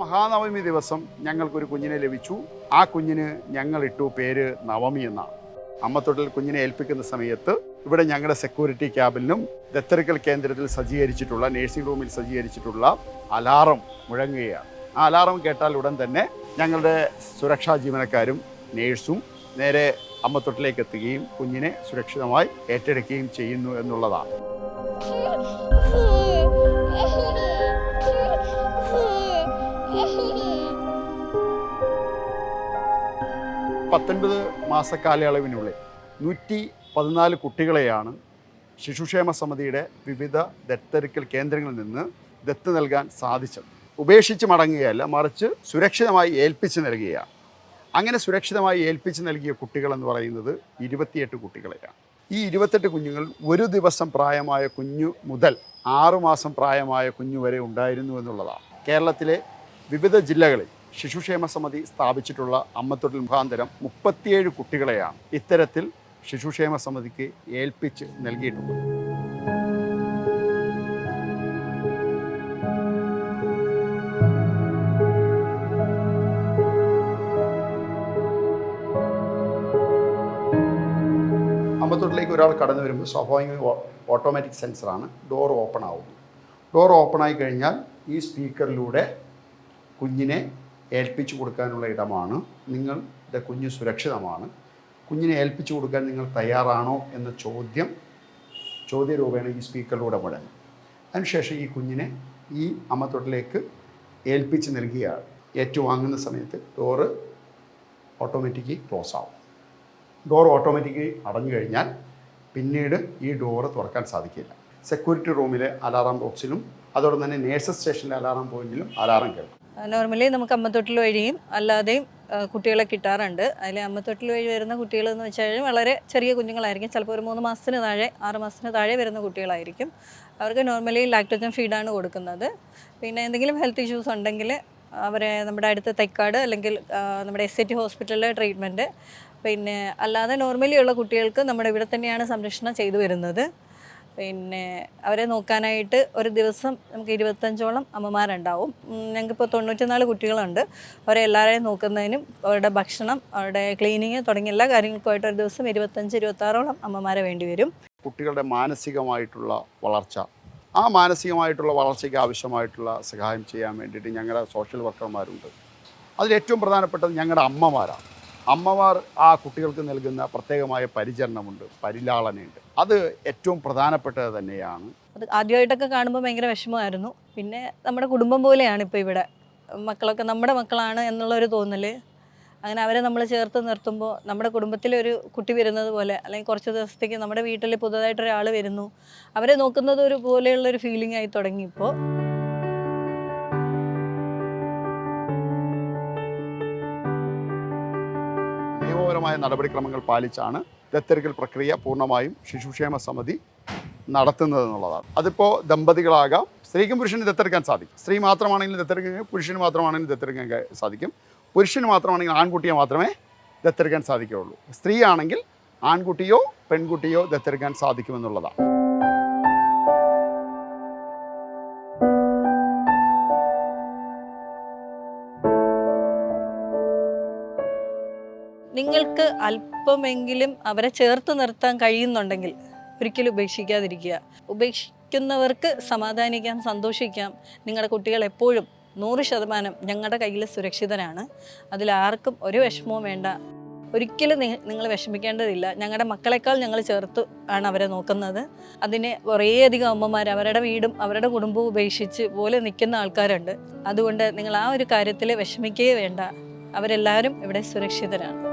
മഹാനവമി ദിവസം ഞങ്ങൾക്കൊരു കുഞ്ഞിനെ ലഭിച്ചു. ആ കുഞ്ഞിന് ഞങ്ങൾ ഇട്ടു പേര് നവമി എന്നാണ്. അമ്മത്തൊട്ടിൽ കുഞ്ഞിനെ ഏൽപ്പിക്കുന്ന സമയത്ത് ഇവിടെ ഞങ്ങളുടെ സെക്യൂരിറ്റി ക്യാബിനും ദത്തെടുക്കൽ കേന്ദ്രത്തിൽ സജ്ജീകരിച്ചിട്ടുള്ള നേഴ്സിംഗ് റൂമിൽ സജ്ജീകരിച്ചിട്ടുള്ള അലാറം മുഴങ്ങുകയാണ്. ആ അലാറം കേട്ടാൽ ഉടൻ തന്നെ ഞങ്ങളുടെ സുരക്ഷാ ജീവനക്കാരും നേഴ്സും നേരെ അമ്മത്തൊട്ടിലേക്ക് എത്തുകയും കുഞ്ഞിനെ സുരക്ഷിതമായി ഏറ്റെടുക്കുകയും ചെയ്യുന്നു എന്നുള്ളതാണ്. പത്തൊൻപത് മാസ കാലയളവിനുള്ളിൽ നൂറ്റി പതിനാല് കുട്ടികളെയാണ് ശിശുക്ഷേമ സമിതിയുടെ വിവിധ ദത്തെടുക്കൽ കേന്ദ്രങ്ങളിൽ നിന്ന് ദത്ത് നൽകാൻ സാധിച്ചത്. ഉപേക്ഷിച്ച് മടങ്ങുകയല്ല മറിച്ച് സുരക്ഷിതമായി ഏൽപ്പിച്ച് നൽകുകയാണ്. അങ്ങനെ സുരക്ഷിതമായി ഏൽപ്പിച്ച് നൽകിയ കുട്ടികളെന്ന് പറയുന്നത് ഇരുപത്തിയെട്ട് കുട്ടികളെയാണ്. ഈ ഇരുപത്തെട്ട് കുഞ്ഞുങ്ങൾ ഒരു ദിവസം പ്രായമായ കുഞ്ഞു മുതൽ ആറുമാസം പ്രായമായ കുഞ്ഞു വരെ ഉണ്ടായിരുന്നു എന്നുള്ളതാണ്. കേരളത്തിലെ വിവിധ ജില്ലകളിൽ ശിശുക്ഷേമ സമിതി സ്ഥാപിച്ചിട്ടുള്ള അമ്മത്തൊട്ടിൽ മുഖാന്തരം മുപ്പത്തിയേഴ് കുട്ടികളെയാണ് ഇത്തരത്തിൽ ശിശുക്ഷേമ സമിതിക്ക് ഏൽപ്പിച്ച് നൽകിയിട്ടുള്ളത് അമ്പത്തൊട്ടിലേക്ക് ഒരാൾ കടന്നു വരുമ്പോൾ സ്വാഭാവികമായി ഓട്ടോമാറ്റിക് സെൻസറാണ് ഡോർ ഓപ്പൺ ആവുന്നത്. ഡോർ ഓപ്പൺ ആയി കഴിഞ്ഞാൽ ഈ സ്പീക്കറിലൂടെ കുഞ്ഞിനെ ഏൽപ്പിച്ചു കൊടുക്കാനുള്ള ഇടമാണ്. നിങ്ങളുടെ കുഞ്ഞ് സുരക്ഷിതമാണ്. കുഞ്ഞിനെ ഏൽപ്പിച്ചു കൊടുക്കാൻ നിങ്ങൾ തയ്യാറാണോ എന്ന ചോദ്യം ചോദ്യരൂപേണ ഈ സ്പീക്കറിലൂടെ മുഴങ്ങും അതിനുശേഷം ഈ കുഞ്ഞിനെ ഈ അമ്മത്തൊട്ടിലേക്ക് ഏൽപ്പിച്ച് നൽകിയാണ് ഏറ്റുവാങ്ങുന്ന സമയത്ത് ഡോറ് ഓട്ടോമാറ്റിക്കലി ക്ലോസ് ആവും. ഡോർ ഓട്ടോമാറ്റിക്കലി അടഞ്ഞു കഴിഞ്ഞാൽ പിന്നീട് ഈ ഡോറ് തുറക്കാൻ സാധിക്കില്ല. സെക്യൂരിറ്റി റൂമിലെ അലാറാം ബോക്സിലും അതോടൊപ്പം തന്നെ നേഴ്സസ് സ്റ്റേഷനിലെ അലാറാം പോയിന്റിലും അലാറം കേൾക്കും. നോർമലി നമുക്ക് അമ്മത്തൊട്ടിൽ വഴിയും അല്ലാതെയും കുട്ടികളെ കിട്ടാറുണ്ട്. അതിൽ അമ്മത്തൊട്ടിൽ വഴി വരുന്ന കുട്ടികൾ എന്ന് വെച്ച് കഴിഞ്ഞാൽ വളരെ ചെറിയ കുഞ്ഞുങ്ങളായിരിക്കും. ചിലപ്പോൾ ഒരു മൂന്ന് മാസത്തിന് താഴെ ആറ് മാസത്തിന് താഴെ വരുന്ന കുട്ടികളായിരിക്കും. അവർക്ക് നോർമലി ലാക്ടോജൻ ഫീഡാണ് കൊടുക്കുന്നത്. പിന്നെ എന്തെങ്കിലും ഹെൽത്ത് ഇഷ്യൂസ് ഉണ്ടെങ്കിൽ അവരെ നമ്മുടെ അടുത്ത തൈക്കാട് അല്ലെങ്കിൽ നമ്മുടെ എസ് ഐ ടി ഹോസ്പിറ്റലിലെ ട്രീറ്റ്മെന്റ് പിന്നെ അല്ലാതെ നോർമലി ഉള്ള കുട്ടികൾക്ക് നമ്മുടെ ഇവിടെ തന്നെയാണ് സംരക്ഷണം ചെയ്തു വരുന്നത്. പിന്നെ അവരെ നോക്കാനായിട്ട് ഒരു ദിവസം നമുക്ക് ഇരുപത്തഞ്ചോളം അമ്മമാരുണ്ടാവും. ഞങ്ങൾക്കിപ്പോൾ തൊണ്ണൂറ്റിനാല് കുട്ടികളുണ്ട്. അവരെ എല്ലാവരെയും നോക്കുന്നതിനും അവരുടെ ഭക്ഷണം അവരുടെ ക്ലീനിങ് തുടങ്ങിയ എല്ലാ കാര്യങ്ങൾക്കുമായിട്ട് ഒരു ദിവസം ഇരുപത്തഞ്ച് ഇരുപത്താറോളം അമ്മമാരെ വേണ്ടി വരും. കുട്ടികളുടെ മാനസികമായിട്ടുള്ള വളർച്ച. ആ മാനസികമായിട്ടുള്ള വളർച്ചയ്ക്ക് ആവശ്യമായിട്ടുള്ള സഹായം ചെയ്യാൻ വേണ്ടിയിട്ട് ഞങ്ങളുടെ സോഷ്യൽ വർക്കർമാരുണ്ട് അതിൽ ഏറ്റവും പ്രധാനപ്പെട്ടത് ഞങ്ങളുടെ അമ്മമാരാണ്. അമ്മമാർ ആ കുട്ടികൾക്ക് നൽകുന്ന പ്രത്യേകമായ പരിചരണമുണ്ട് പരിലാളനയുണ്ട്. അത് ഏറ്റവും പ്രധാനപ്പെട്ടത് തന്നെയാണ്. അത് ആദ്യമായിട്ടൊക്കെ കാണുമ്പോൾ ഭയങ്കര വിഷമമായിരുന്നു. പിന്നെ നമ്മുടെ കുടുംബം പോലെയാണ് ഇപ്പോൾ ഇവിടെ. മക്കളൊക്കെ നമ്മുടെ മക്കളാണ് എന്നുള്ളൊരു തോന്നൽ. അങ്ങനെ അവരെ നമ്മൾ ചേർത്ത് നിർത്തുമ്പോൾ നമ്മുടെ കുടുംബത്തിലെ ഒരു കുട്ടി വരുന്നത് പോലെ അല്ലെങ്കിൽ കുറച്ച് ദിവസത്തേക്ക് നമ്മുടെ വീട്ടിൽ പുതുതായിട്ട് ഒരാൾ വരുന്നു അവരെ നോക്കുന്നത് ഒരു പോലെയുള്ള ഒരു ഫീലിംഗ് ആയി തുടങ്ങി നിയമപരമായ നടപടിക്രമങ്ങൾ പാലിച്ചാണ് ദത്തെടുക്കൽ പ്രക്രിയ പൂർണമായും ശിശുക്ഷേമ സമിതി നടത്തുന്നത് എന്നുള്ളതാണ്. അതിപ്പോൾ ദമ്പതികളാകാം. സ്ത്രീക്കും പുരുഷനും ദത്തെടുക്കാൻ സാധിക്കും. സ്ത്രീ മാത്രമാണെങ്കിലും ദത്തെടുക്കാൻ പുരുഷന് മാത്രമാണെങ്കിലും ദത്തെടുക്കാൻ സാധിക്കും. പുരുഷന് മാത്രമാണെങ്കിൽ ആൺകുട്ടിയെ മാത്രമേ ദത്തെടുക്കാൻ സാധിക്കുകയുള്ളൂ. സ്ത്രീയാണെങ്കിൽ ആൺകുട്ടിയോ പെൺകുട്ടിയോ ദത്തെടുക്കാൻ സാധിക്കുമെന്നുള്ളതാണ്. നിങ്ങൾക്ക് അല്പമെങ്കിലും അവരെ ചേർത്ത് നിർത്താൻ കഴിയുന്നുണ്ടെങ്കിൽ ഒരിക്കലും ഉപേക്ഷിക്കാതിരിക്കുക. ഉപേക്ഷിക്കുന്നവർക്ക് സമാധാനിക്കാം സന്തോഷിക്കാം. നിങ്ങളുടെ കുട്ടികൾ എപ്പോഴും നൂറ് ശതമാനം ഞങ്ങളുടെ കയ്യിൽ സുരക്ഷിതരാണ്. അതിലാർക്കും ഒരു വിഷമവും വേണ്ട. ഒരിക്കലും നിങ്ങൾ വിഷമിക്കേണ്ടതില്ല. ഞങ്ങളുടെ മക്കളെക്കാൾ ഞങ്ങൾ ചേർത്ത് ആണ് അവരെ നോക്കുന്നത്. അതിന് കുറേയധികം അമ്മമാർ അവരുടെ വീടും അവരുടെ കുടുംബവും ഉപേക്ഷിച്ച് പോലെ നിൽക്കുന്ന ആൾക്കാരുണ്ട്. അതുകൊണ്ട് നിങ്ങൾ ആ ഒരു കാര്യത്തിൽ വിഷമിക്കുകയേ വേണ്ട. അവരെല്ലാവരും ഇവിടെ സുരക്ഷിതരാണ്.